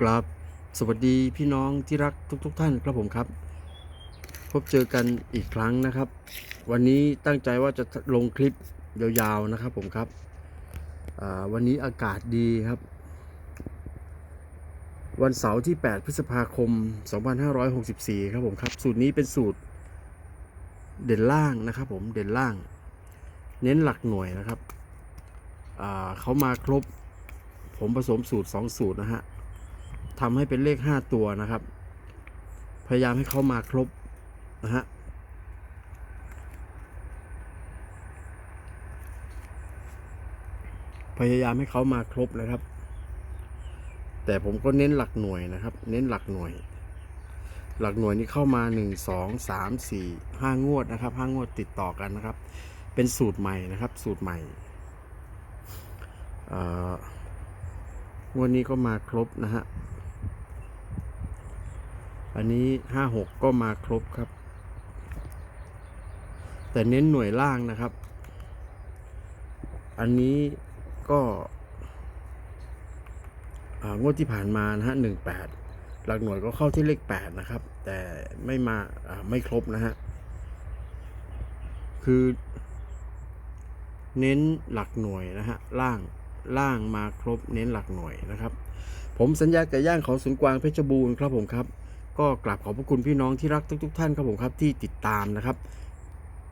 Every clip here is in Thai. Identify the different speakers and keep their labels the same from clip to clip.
Speaker 1: กราบสวัสดีพี่น้องที่รักทุกๆทท่านครับผมครับ พบเจอกันอีกครั้งนะครับ วันนี้ตั้งใจว่าจะลงคลิปยาวๆนะครับผมครับวันนี้อากาศดีครับ วันเสาร์ที่ 8 พฤษภาคม 2564 ครับผมครับ สูตรนี้เป็นสูตรเด่นล่างนะครับผมเด่นล่าง เน้นหลักหน่วยนะครับเขามาครบผมผสมสูตร 2 สูตรนะฮะ ทำให้เป็นเลข 5 ตัวนะครับ พยายามให้เขามาครบนะฮะพยายามให้เขามาครบนะครับ แต่ผมก็เน้นหลักหน่วยนะครับ เน้นหลักหน่วย หลักหน่วยนี้เข้ามา 1 2 3 4 5 งวดนะครับ5งวดติดต่อกันนะครับ เป็นสูตรใหม่นะครับ สูตรใหม่งวดนี้ก็มาครบนะฮะ อันนี้ห้าหกก็มาครบครับ แต่เน้นหน่วยล่างนะครับ อันนี้ก็งวดที่ผ่านมานะฮะหนึ่งแปดหลักหน่วยก็เข้าที่เลขแปดนะครับ แต่ไม่มาอ่าไม่ครบนะฮะ คือ เน้นหลักหน่วยนะฮะล่างล่างมาครบเน้นหลักหน่วยนะครับ ผมสัญญาไก่ย่างเขาสวนกวางเพชรบูรณ์ครับผมครับ ก็กราบขอบพระคุณพี่น้องที่รักทุก ๆ ท่านครับผมครับที่ติดตามนะครับ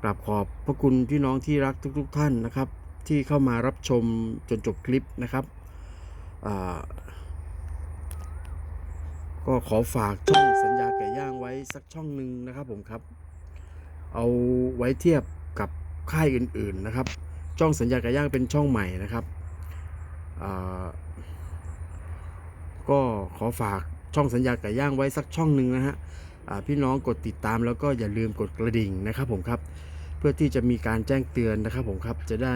Speaker 1: กราบขอบพระคุณพี่น้องที่รักทุก ๆ ท่านนะครับ ที่เข้ามารับชมจนจบคลิปนะครับก็ขอฝากช่องสัญญาไก่ย่างไว้สักช่องหนึ่งนะครับผมครับ เอาไว้เทียบกับค่ายอื่น ๆนะครับ ช่องสัญญาไก่ย่างเป็นช่องใหม่นะครับก็ขอฝาก ช่องสัญญาไก่ย่างไว้สักช่องหนึ่งนะฮะพี่น้องกดติดตามแล้วก็อย่าลืมกดกระดิ่งนะครับผมครับ เพื่อที่จะมีการแจ้งเตือนนะครับผมครับจะได้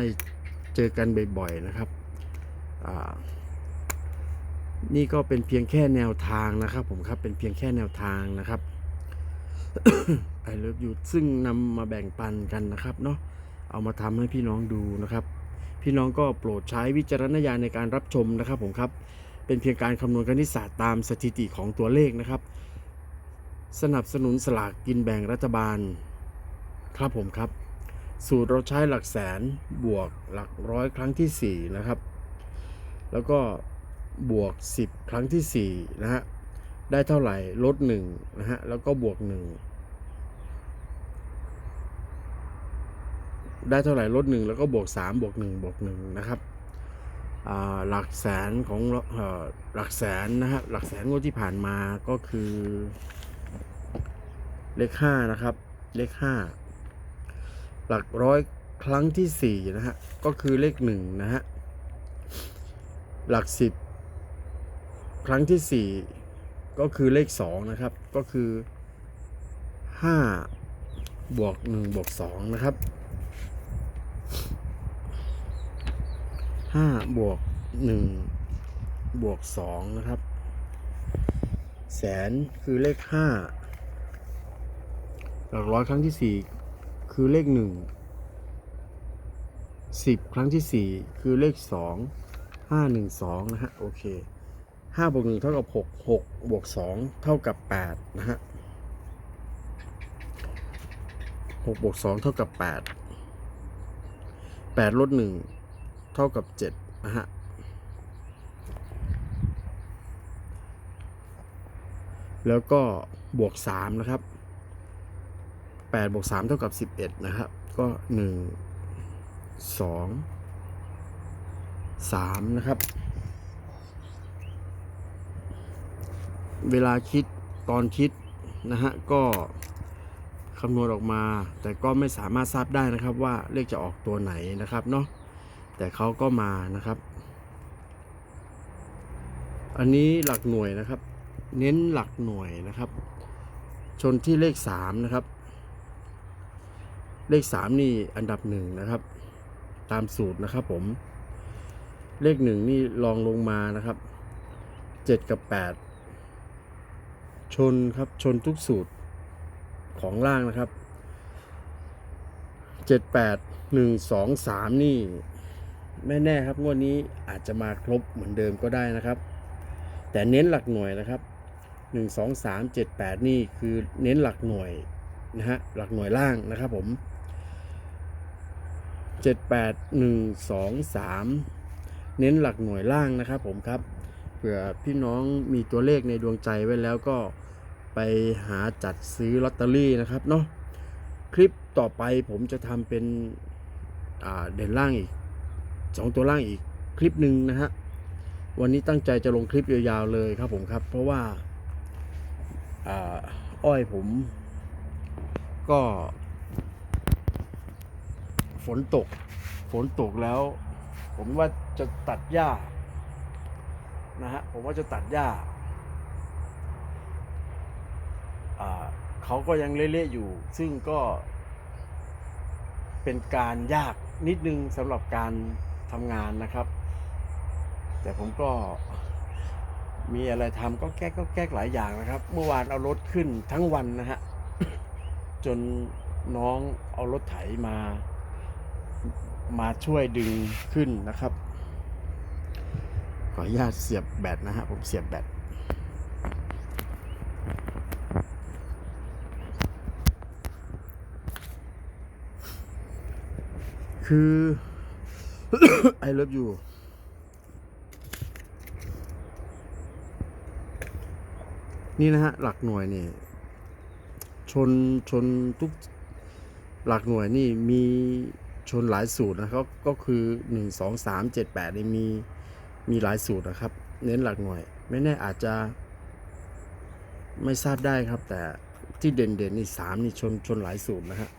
Speaker 1: เจอกันบ่อยๆนะครับนี่ก็เป็นเพียงแค่แนวทางนะครับ ผมครับเป็นเพียงแค่แนวทางนะครับไอเลิฟยูซึ่งนำมาแบ่งปันกันนะครับเนาะเอามาทำให้พี่น้องดูนะครับ พี่น้องก็โปรดใช้วิจารณญาณในการรับชมนะครับผมครับ เป็นเพียงการคำนวณคณิตศาสตร์ตามสถิติของตัวเลขนะครับ สนับสนุนสลากกินแบ่งรัฐบาล ครับผมครับ สูตรเราใช้หลักแสนบวกหลักร้อยครั้งที่ 4 นะครับ แล้วก็บวก 10 ครั้งที่ 4 นะฮะ ได้เท่าไหร่ลด1นะฮะ แล้วก็บวก 1 ได้เท่าไหร่ลดหนึ่งแล้วก็บวกสามบวกหนึ่งบวกหนึ่งนะครับ หลักแสนของอหลักแสนนะฮะหลักแสนงวดที่ผ่านมาก็คือ เลขห้านะครับ เลขห้าหลักร้อยครั้งที่สี่นะฮะก็คือเลขหนึ่งนะฮะหลักสิบครั้งที่สี่ก็คือเลขสองนะครับ ก็คือห้าบวกหนึ่งบวกสองนะครับ ห้าบวกหนึ่งบวกสองนะครับ แสนคือเลขห้าหลักร้อยครั้งที่สี่คือเลขหนึ่งสิบครั้งที่สี่คือเลขสองห้าหนึ่งสองนะฮะโอเคห้าบวกหนึ่งเท่ากับหกหกบวกสองเท่ากับแปดนะฮะหกบวกสองเท่ากับแปดแปดลดหนึ่ง เท่ากับ7นะฮะแล้วก็บวก3นะครับ8บวก3เท่ากับ 11 นะครับ ก็ 1 2 3 นะครับ เวลาคิดตอนคิดนะฮะก็คำนวณออกมา แต่ก็ไม่สามารถทราบได้นะครับว่าเลขจะออกตัวไหนนะครับเนาะ แต่เขาก็มานะครับ อันนี้หลักหน่วยนะครับ เน้นหลักหน่วยนะครับ ชนที่เลขสามนะครับ เลขสามนี่อันดับหนึ่งนะครับ ตามสูตรนะครับ ผม เลขหนึ่งนี่ลองลงมานะครับเจ็ดกับแปดชนครับชนทุกสูตรของล่างนะครับเจ็ดแปดหนึ่งสองสามนี่ ไม่แน่ครับงวดนี้อาจจะมาครบเหมือนเดิมก็ได้นะครับ แต่เน้นหลักหน่วยนะครับหนึ่งสองสามเจ็ดแปดนี่คือเน้นหลักหน่วยนะฮะหลักหน่วยล่างนะครับผมเจ็ดแปดหนึ่งสองสามเน้นหลักหน่วยล่างนะครับผมครับเผื่อพี่น้องมีตัวเลขในดวงใจไว้แล้วก็ไปหาจัดซื้อลอตเตอรี่นะครับเนาะคลิปต่อไปผมจะทำเป็นเด่นล่างอีก สองตัวล่างอีกคลิปหนึ่งนะฮะ วันนี้ตั้งใจจะลงคลิปยาวๆเลยครับผมครับ เพราะว่าอ้อยผมก็ ฝนตก ฝนตกแล้ว ผมว่าจะตัดหญ้านะฮะ ผมว่าจะตัดหญ้าเขาก็ยังเละๆอยู่ ซึ่งก็เป็นการยากนิดนึงสำหรับการ ทำงานนะครับ แต่ผมก็มีอะไรทำก็แก้ก็แก้หลายอย่างนะครับ เมื่อวานเอารถขึ้นทั้งวันนะฮะจนน้องเอารถไถมา มาช่วยดึงขึ้นนะครับ ขออนุญาตเสียบแบตนะฮะผมเสียบแบตคือ I love you นี่นะฮะ หลักหน่วยนี่ ชนชนทุกหลักหน่วยนี่มีชนหลายสูตรนะครับ ก็คือหนึ่งสองสามเจ็ดแปดนี่มีมีหลายสูตรนะครับ เน้นหลักหน่วย ไม่แน่อาจจะ ไม่ทราบได้ครับ แต่ที่เด่นเด่นๆนี่สามนี่ชนชนหลายสูตรนะฮะ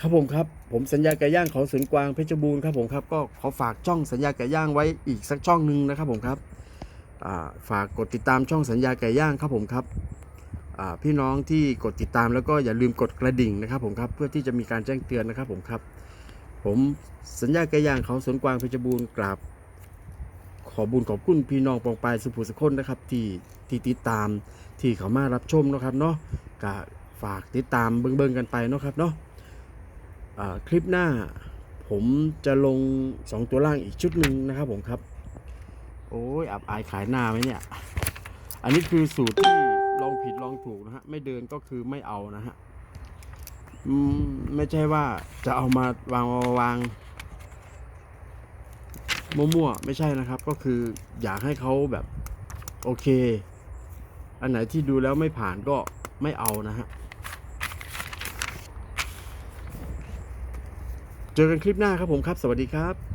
Speaker 1: ครับผมครับ ผมสัญญาไก่ย่างของสวนกวางเพชรบูรณ์ครับผมครับก็ขอฝากช่องสัญญาไก่ย่างไว้อีกสักช่องหนึ่งนะครับผมครับฝากกดติดตามช่องสัญญาไก่ย่างครับผมครับพี่น้องที่กดติดตามแล้วก็อย่าลืมกดกระดิ่งนะครับผมครับเพื่อที่จะมีการแจ้งเตือนนะครับผมครับ ผมสัญญาไก่ย่างเขาสวนกวางเพชรบูรณ์กราบขอบุญขอบคุณพี่น้องปองปายสุภูสกคนนะครับที่ที่ติดตามที่เขามารับชมนะครับเนาะก็ฝากติดตามเบิ่งๆกันไปเนาะครับเนาะ คลิปหน้าผมจะลง 2 ตัวล่างอีกชุดหนึ่งนะครับผมครับ โอ้ยอับอายขายหน้าไหมเนี่ย อันนี้คือสูตรที่ลองผิดลองถูกนะฮะ ไม่เดินก็คือไม่เอานะฮะไม่ใช่ว่าจะเอามาวางวางมั่วๆไม่ใช่นะครับ ก็คืออยากให้เขาแบบ โอเค อันไหนที่ดูแล้วไม่ผ่านก็ไม่เอานะฮะ เจอกันคลิปหน้าครับผมครับ สวัสดีครับ